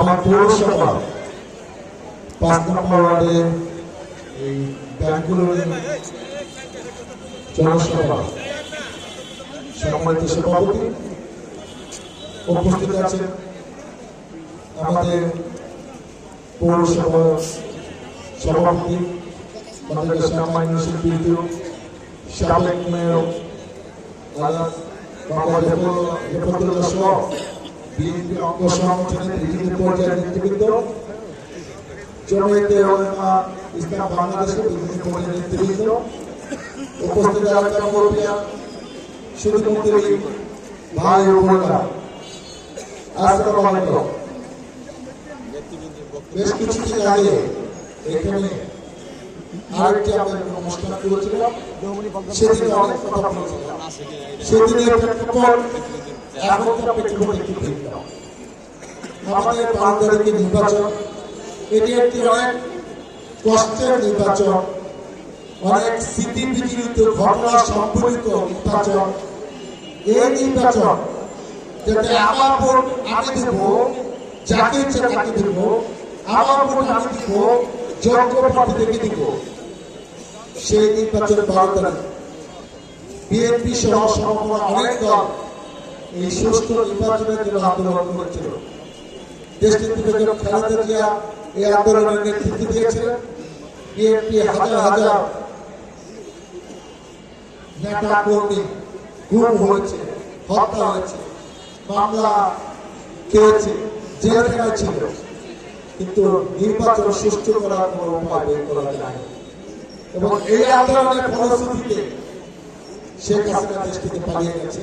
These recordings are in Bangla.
আমার পৌরসভা। পাঁচ নম্বর ওয়ার্ডে এই ব্যাংকগুলোর জনসভা। সম্মানিত সভাপতি, উপস্থিত আছেন আমাদের পৌরসভা সভাপতি শ্যামা ইউনিভার্সিটি বিদ্যুৎ সাবেক মেয়র বাবা রেফতুল্লাহ সহ বিএনপি অঙ্গ সংগঠনের বিভিন্ন পর্যায়ের নেতৃবৃন্দ ওলামা ইসলাম বাংলাদেশের বিভিন্ন পর্যায়ের নেতৃবৃন্দ, উপস্থিত এলাকার মুরব্বিয়া শুধুমন্ত্রী ভাই ও বোনেরা। আসসালামু আলাইকুম। বেশ কিছুদিন আগে এখানে আরেকটি একটা অনুষ্ঠান করেছিলাম। সেদিন অনেক কথা বলেছিলাম। সেদিনের এখনকার প্রেক্ষাপট আমাদের তারিখে নির্বাচন এটি একটি অনেক কষ্টের নির্বাচন অনেক স্মৃতি বিজড়িত ঘটনা সম্পর্কিত নির্বাচন। এই নির্বাচন যাতে আমার ভোট আমি দেব যাকে ইচ্ছে তাকে দেব আমার ভোট আমি দিব যোগ্য প্রার্থীদেরকে দিব। সেই নির্বাচন বারো তারিখ বিএনপি সহ সমগ্র অনেক দল এই সুস্থ নির্বাচনের জন্য আন্দোলন করেছিল। জিয়া এই আন্দোলনের নেতৃত্ব বিএনপি হাজার হাজার নেতা কর্মী গুম হয়েছে, হত্যা হয়েছে, মামলা খেয়েছে ছিল কিন্তু নির্বাচন সুষ্ঠু করার কোনো উপায় বের করা যায় এবং এই আন্দোলনের ফলশ্রুতিতে শেখ হাসিনা দেশ পালিয়ে গেছে।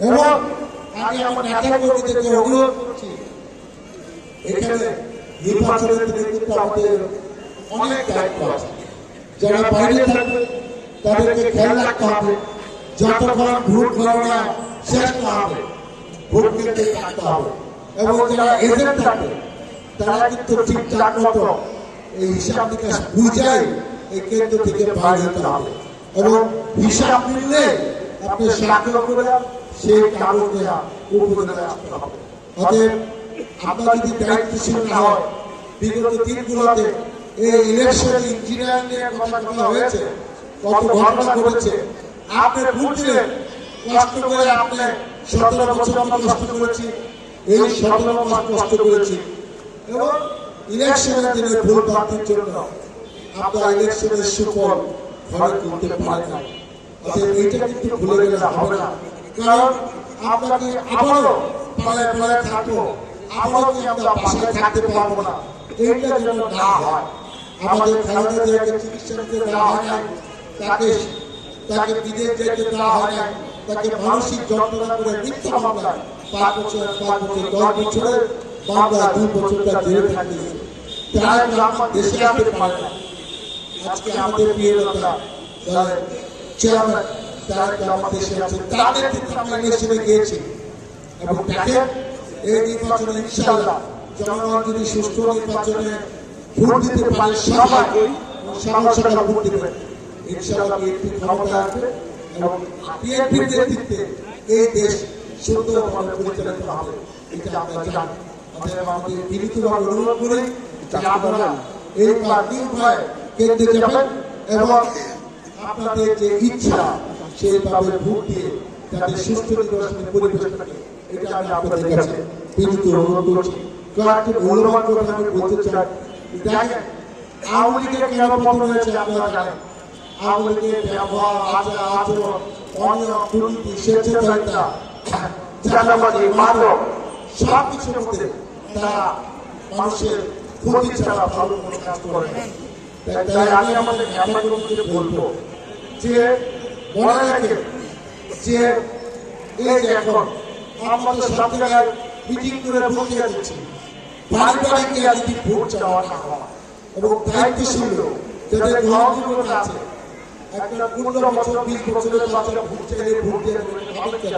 এবং আমি আমার নেতা কর্মীদেরকে অনুরোধ করছি এখানে নির্বাচনের কিন্তু আমাদের অনেক দায়িত্ব আছে। যারা বাইরে থাকবে তাদেরকে খেয়াল রাখতে হবে। যতক্ষণ ভোট গণনা শেষ না হবে ভোট কেন্দ্রে থাকতে হবে। এবং যারা এজেন্ট থাকবে তারা কিন্তু ঠিকঠাক মতো এই হিসাব নিকাশ বুঝাই এই কেন্দ্র থেকে বাইরে হতে হবে। এবং হিসাব মিললে আপনি স্বাক্ষর করে সেই কাগজ দেওয়া উপজেলায় আসতে হবে। অতএব যদি না হয়, বিগত দিনগুলোতে এই ইলেকশন ইঞ্জিনিয়ারিং নিয়ে কথা কথা হয়েছে, কত ঘটনা ঘটেছে, আপনি দিলেন। কষ্ট করে আপনি সতেরো বছর আমরা কষ্ট করেছি, এই সতেরো মাস কষ্ট করেছি। এবং ইলেকশনের দিনে ভুল প্রার্থীর জন্য আপনার ইলেকশনের সুফল ঘরে তুলতে পারে না অতএব এইটা কিন্তু ভুলে গেলে হবে না। কারণ আপনাকে আবারও পালায় পালায় থাকব? আবারও কি আমরা বাসায় থাকতে পারব না? এইটা যেন না হয়। আমাদের জিয়াকে চিকিৎসা নিতে দেওয়া হয় না তাকে তাকে বিদেশ যেতে দেওয়া হয় না তাকে মানসিক যন্ত্রণা করে মিথ্যা মামলায় পাঁচ বছর পাঁচ বছর, দশ বছরের মামলা দুই বছর তার জেলে থাকে তারা আমার দেশে আসতে পারে না আজকে আমাদের প্রিয় নেতা চেয়ারম্যান কিন্তু দেশে আছে তাদের নেতৃত্বে আমরা ইলেকশনে গিয়েছি। এবং দেখেন, এই নির্বাচনে ইনশাআল্লাহ জনগণ যদি সুষ্ঠু নির্বাচনে ভোট দিতে পারে সবাই সকাল ভোট হবে, এটা আমরা জানি। অতএব আমাদের বিনীতভাবে অনুরোধ এবং আপনাদের যে ইচ্ছা সেইভাবে ভোট দিয়ে তাদের সুস্থ নির্বাচনের পরিবেশ থাকে এটা আমি আপনাদের কাছে বিনীত অনুরোধ করছি। কয়েকটি মূল্যবান কথা আমি বলতে চাই দেখেন আওয়ামী লীগের কেন পতন হয়েছে আপনারা জানেন। আওয়ামী লীগের ব্যবহার আচার আচরণ অনিয়ম দুর্নীতি স্বেচ্ছাচারিতা চাঁদাবাজি মাদক সব কিছুর মধ্যে তারা মানুষের ক্ষতি ছাড়া ভালো কোনো কাজ করে তাই তাই আমি আমাদের নেতাকর্মীদের বলব যে মনে রাখে যে এই যে এখন আমরা তো সব জায়গায় মিটিং করে বসিয়ে দিচ্ছি বাড়ি গিয়ে যদি ভোট চাওয়া না হয় এবং দায়িত্বশীল যাদের গ্রহণযোগ্যতা আছে একটা পনেরো বছর বিশ বছরের বাচ্চারা ভোট চাইলে ভোট দেবে, ভাবেন কেন?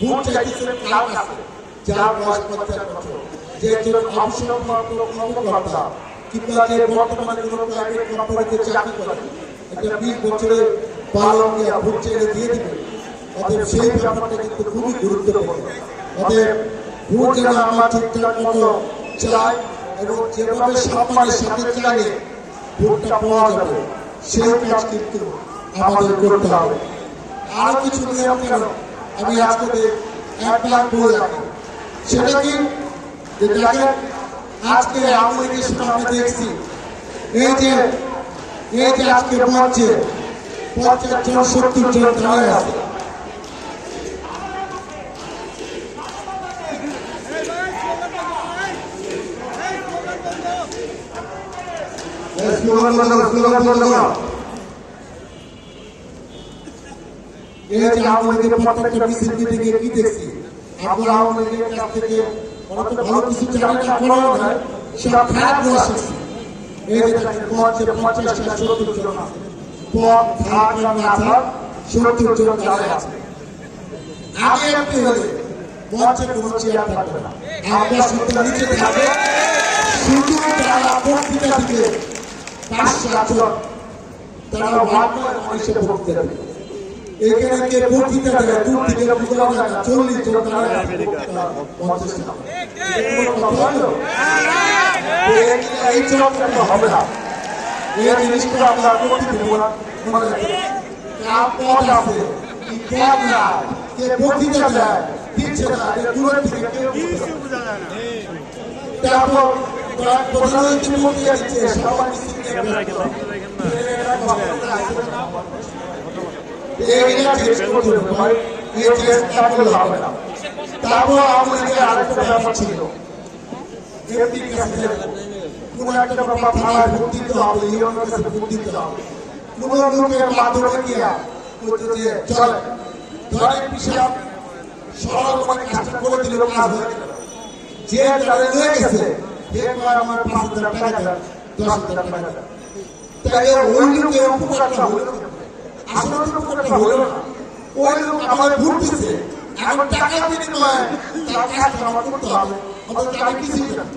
ভোট চাইতেছে কার কাছে যার বয়স পঞ্চাশ বছর যে একজন অবসরপ্রাপ্ত কর্মকর্তা কিংবা যে বর্তমানে কোনো প্রাইভেট কোম্পানিতে চাকরি করে একটা বিশ বছরের বালককে ভোট চাইলে দিয়ে দিবে। অতএব সেই ব্যাপারটা কিন্তু খুবই গুরুত্বপূর্ণ। অতএব ভোট যেন আমার ঠিকঠাক মতো চাই এবং যেভাবে সম্মানের সাথে চাইলে ভোটটা পাওয়া যাবে, সেই কাজ কিন্তু আমাদের করতে হবে। আরও কিছু নিয়ম কেন আমি আজকে এক লাখ বলে রাখি। সেটা কি? যে দেখেন আজকে আওয়ামী লীগের সময় আমরা দেখছি। এই যে এই যে আজকে মঞ্চে পঞ্চাশ জন সত্তর জন দাঁড়ায় আছে। কি দেখছি? আওয়ামী লীগের কাছ থেকে ভালো কিছু না, করাও না সব খারাপগুলো শিখছি এই যে মঞ্চে পঞ্চাশটা সত্তর জন আছে। পথ থাক আর না থাক সত্তর জন দাঁড়ায় আছে। আগে এমপি হলে মঞ্চে কোনো চেয়ার থাকবে না। আমরা শুধু নিচে থাকবে। শুধু তারা বক্তৃতা দিবে পাঁচ সাতজন তারা ওয়ার্ডের মানুষের ভোট দেবে। এখানে কে বক্তৃতা দেয় দূর থেকে না চল্লিশ জন ভোটটা পঞ্চাশ টাকা? এই- চক্রটা হবে না? এই জিনিসটা আমরা করতে দেবো মনে। কার পদ আছে পদ নাই কে বক্তৃতা দেয় দিচ্ছে না এটা দূরের থেকে কেউ বুঝতে পারে না। তারপর তার প্রধানমন্ত্রী বক্তৃতা দিচ্ছে সবাই। এইটা চেঞ্জ করতে হবে এই চেঞ্জ করলে হবে না। তারপর আমাদের আরেকটা ব্যাপার ছিল। কাছে কোন একটা ব্যাপার থানায় ভোট দিতে হবে ধরেন পিসাব সরল মানে কাজটা করে দিল কাজ হয়ে যে তারা নিয়ে গেছে সে আমার পাঁচ হাজার টাকা দেন দশ হাজার টাকা দেন তাই ওই উপকারটা হলো না। আসলে উপকারটা হলো না ওই লোক আমার ভোট দিচ্ছে এখন টাকা বিনিময়ে তার কাজটা আমার করতে হবে অথচ আমি কিছুই জানি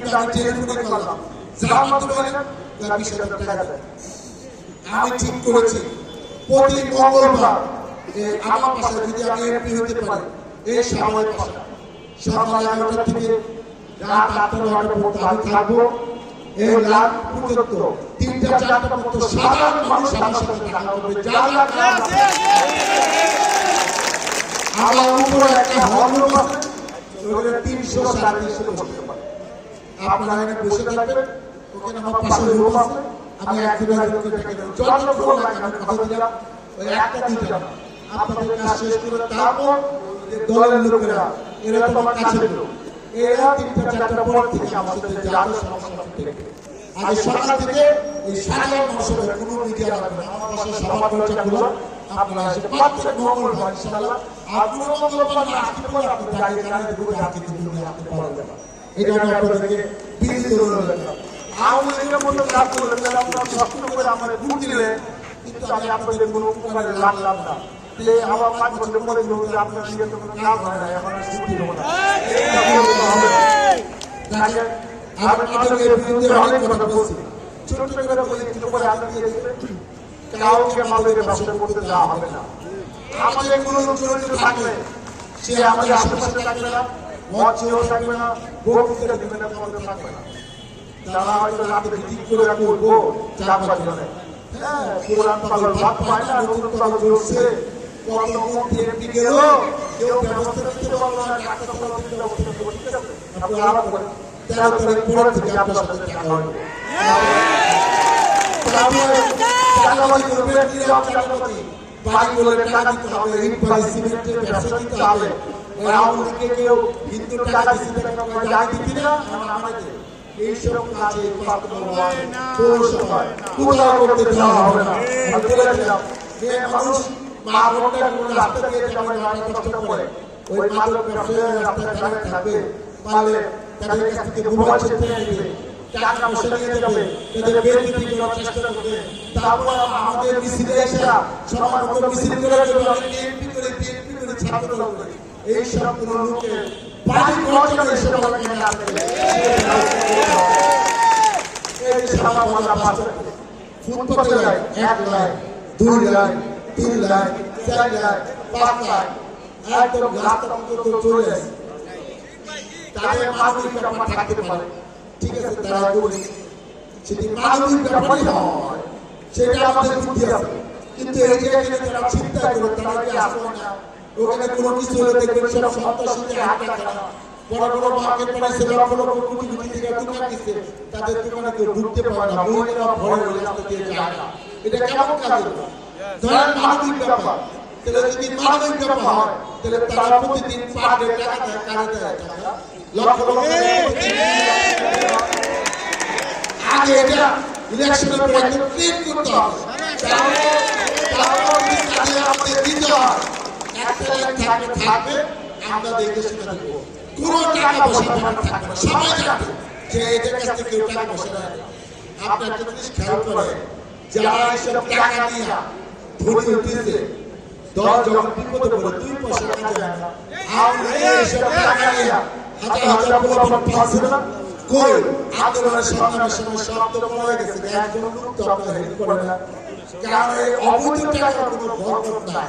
কিন্তু আমি করলাম। তার বিশ হাজার টাকা আমি ঠিক করেছি। প্রতি মঙ্গলবার আমার পাশে যদি আমি এমপি হতে পারি এই সময় পাশে। সকাল এগারোটা থেকে রাত আটটা পর্যন্ত আমি থাকব। এই রাত পর্যন্ত তিনটা চারটা পর্যন্ত সাধারণ মানুষ আমার সাথে দেখা লাগবে আমার উপরে একটা আছে তিনশো সাড়ে তিনশো বসতে পারে আপনারা এখানে বসে থাকবেন, ওখানে আমার পাশে রুম আছে, আমি একদিন একদিন ডেকে দেবো যতক্ষণ লাগে আমি কথা দিলাম, ওই একটা দুইটা। আপনাদের কাজ শেষ করে তারপর দলের লোকেরা এরা তো আমার কাছে লোক এরা তিনটা চারটা পর থেকে সাথে যাবে সমস্যা থেকে সকাল থেকে এই সাধারণ মানুষের কোনো মিডিয়া না। আমার পাশে সভা করল আপনারা প্রত্যেক মঙ্গলবার ইনশাআল্লাহ। আর কোনো মঙ্গলবার না আসতে পারে আপনি দাঁড়িয়ে দাঁড়িয়ে ঘুরে হাতে দিয়ে আপনি যাবে এটা আমি আপনাদেরকে বিনীত অনুরোধ আওয়ামী লীগের মতো কাজ করলে তাহলে আপনারা স্বপ্ন করে আমার ভোট দিলে কিন্তু আমি আপনাদের কোনো উপকারে লাগলাম না। যে আমার পাঁচ বছর পরে লোক আপনার দিকে তো কোনো কাজ হয় না এখন ছুটি দেবো না। আমি আপনাদের বিরুদ্ধে অনেক কথা বলছি। ছোট করে বলি কিন্তু পরে আপনাকে কাউকে আমাদের ব্যবসা করতে দেওয়া হবে না। আমাদের কোনো লোক থাকলে সে আমাদের আশেপাশে থাকবে না। মঞ্চেও থাকবে না বক্তৃতা দেবে না তোমাদের থাকবে না। তারা হয়তো রাতে ঠিক করে করব চার পাঁচ জনে হ্যাঁ পুরান পাগল ভাত পায় না নতুন পাগল পারল না ডাক্তার পাগল ব্যবস্থা করতে হবে। বাড়ি দিতে হবে সিমেন্টের ব্যবসা দিতে হবে। আওয়ামী লীগকে কেউ হিন্দু টাকা দিতে জানি দিতি না আমরা এইসব কাজে বাস্তবায়ন করতে দেওয়া হবে না। যে মানুষ মা বোনটা কোনো রাস্তা দিয়ে যাবে রাস্তা কষ্ট করে। ওই মাদক ব্যবসায়ী রাস্তায় দাঁড়িয়ে থাকবে, পারলে তাদের কাছ থেকে মোবাইল ছিনতে নেবে, টাকা পয়সা নিয়ে যাবে, তাদের বেইজ্জতি করার চেষ্টা করবে। তারপর আমাদের মিছিলে এসে সবার মতো মিছিল করে দেবে বিএনপি করে বিএনপি করে ছাত্র করে। এই সব কোন লোকে বাড়ি করার জন্য এসে বলা কেন আসবে এই সারা এক লাইন, দুই লাইন, তিন লাইন, চার লাইন, পাঁচ লাইন। একদম রাস্তা পর্যন্ত চলে আসে তাদের মানবিক ব্যাপার থাকতে ঠিক আছে, তারা বলি, সেটি মানবিক ব্যাপারই হয়। সেটা আমাদের বুদ্ধি আছে। কিন্তু এই যে যারা চিন্তা করে তারা কি না। ওখানে কোনো কিছু হলে দেখবেন সব সন্ত্রাসীদের হাতে বড় বড় মার্কেট বানাইছে লক্ষ লক্ষ কোটি কোটি টাকা দোকান দিচ্ছে তাদের দোকানে কেউ ঢুকতে পারে না, মহিলারা ভয় হয়ে রাস্তা দিয়ে যায় না। এটা কেমন কাজ ধরেন মানবিক ব্যাপার। তাহলে যদি মানবিক ব্যাপার হয়, তাহলে তারা প্রতিদিন পার টাকা দেয়, কাজে দেয় লক্ষ লক্ষ আগে এটা ইলেকশনের পরে ক্লিন করতে হবে। তারপর আমাদের দিতে হয় লাইন থাকবে থাকবে আমরা টাকা থাকবে যে এদের কাছ টাকা খেয়াল করে যারা এইসব টাকা নিয়ে ধনী উঠেছে দল যখন বিপদে পড়ে দুই পয়সা কাজে লীগের এইসব টাকা নিয়ে হাজার না কই আন্দোলনের গেছে একজন লোক না কারণ এই অবৈধ টাকার কোনো বরকত নাই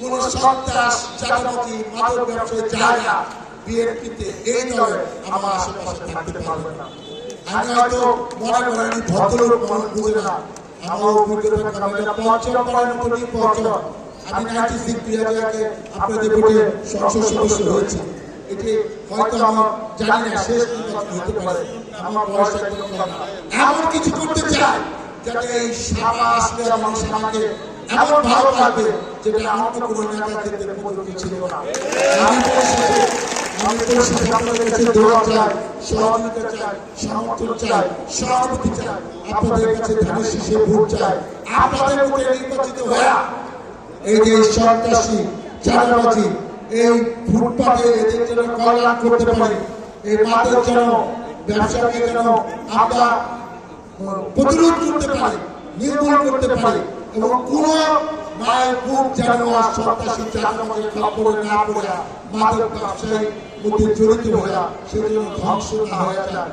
কোন সন্ত্রাস চাঁদাবাজি মাদক ব্যবসায় জায়গা বিএনপিতে এই দলে আমার আশেপাশে থাকতে পারবে না। আমি হয়তো মনে করেন ভদ্রলোক, মানুষ বুঝে না। আমার অভিজ্ঞতা কারণ এটা পঞ্চম করার মতো নির্বাচন আমি নাইনটি সিক্স দুই হাজার একে আপনাদের ভোটে সংসদ সদস্য হয়েছি। এটি হয়তো আমার জানি না, শেষ নির্বাচন হতে পারে। আমার বয়স একদম কম। এমন কিছু করতে চাই যাতে এই সারা আসলে মানুষ আমাকে এমন ভালো লাগবে যেটা আমার তো কোনো নেতা ক্ষেত্রে প্রযোজ্য ছিল না। আমি পরিশেষে আমি পরিশেষে আপনাদের কাছে দোয়া চাই সহযোগিতা চাই, সমর্থন চাই, সহানুভূতি চাই, আপনাদের কাছে ধানের শীষে ভোট চাই। আপনাদের মধ্যে নির্বাচিত হয়ে এই যে সন্ত্রাসী, চাঁদাবাজি, এই ফুটপাতে এদের যেন কল্যাণ করতে পারি, এই মাদের যেন ব্যবসাকে যেন আমরা প্রতিরোধ করতে পারি, নির্মূল করতে পারি, এবং কোন মায়ের যেন সন্ত্রাসী চাঁদাবাজির কাপড় না পড়ে, মাদক ব্যবসায়ী মধ্যে জড়িত হয়ে, সেজন্য ধ্বংস না হয়ে যায়।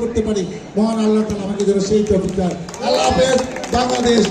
করতে পারি। মহান আল্লাহ আমাকে যেন সেই কবিতা আল্লাহ বাংলাদেশ